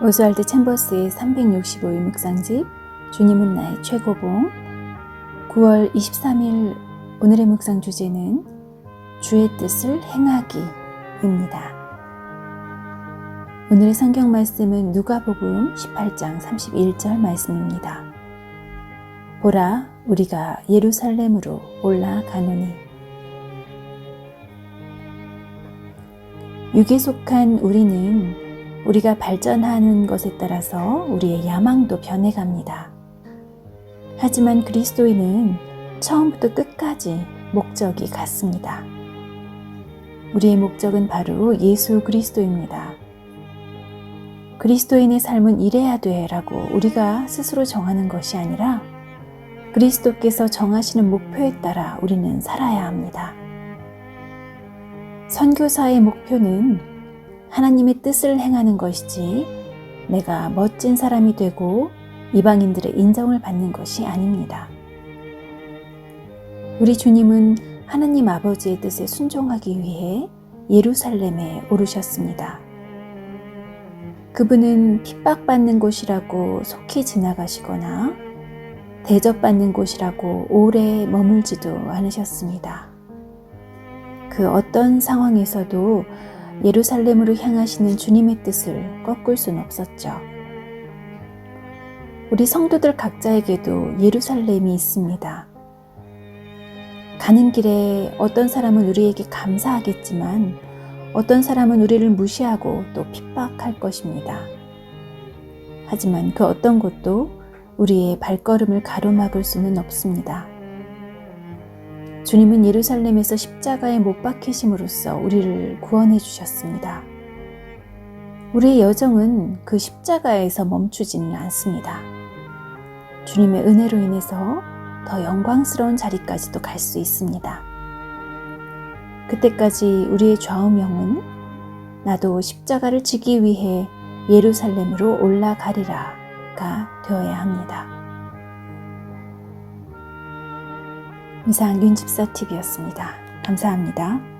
오스왈드 챔버스의 365일 묵상집 주님은 나의 최고봉 9월 23일 오늘의 묵상 주제는 주의 뜻을 행하기입니다. 오늘의 성경 말씀은 누가복음 18장 31절 말씀입니다. 보라 우리가 예루살렘으로 올라가노니 육에 속한 우리는 우리가 발전하는 것에 따라서 우리의 야망도 변해갑니다. 하지만 그리스도인은 처음부터 끝까지 목적이 같습니다. 우리의 목적은 바로 예수 그리스도입니다. 그리스도인의 삶은 이래야 돼 라고 우리가 스스로 정하는 것이 아니라 그리스도께서 정하시는 목표에 따라 우리는 살아야 합니다. 선교사의 목표는 하나님의 뜻을 행하는 것이지 내가 멋진 사람이 되고 이방인들의 인정을 받는 것이 아닙니다. 우리 주님은 하나님 아버지의 뜻에 순종하기 위해 예루살렘에 오르셨습니다. 그분은 핍박받는 곳이라고 속히 지나가시거나 대접받는 곳이라고 오래 머물지도 않으셨습니다. 그 어떤 상황에서도 예루살렘으로 향하시는 주님의 뜻을 꺾을 수는 없었죠. 우리 성도들 각자에게도 예루살렘이 있습니다. 가는 길에 어떤 사람은 우리에게 감사하겠지만 어떤 사람은 우리를 무시하고 또 핍박할 것입니다. 하지만 그 어떤 것도 우리의 발걸음을 가로막을 수는 없습니다. 주님은 예루살렘에서 십자가에 못 박히심으로써 우리를 구원해 주셨습니다. 우리의 여정은 그 십자가에서 멈추지는 않습니다. 주님의 은혜로 인해서 더 영광스러운 자리까지도 갈 수 있습니다. 그때까지 우리의 좌우명은 나도 십자가를 지기 위해 예루살렘으로 올라가리라가 되어야 합니다. 이상 윤집사 TV였습니다. 감사합니다.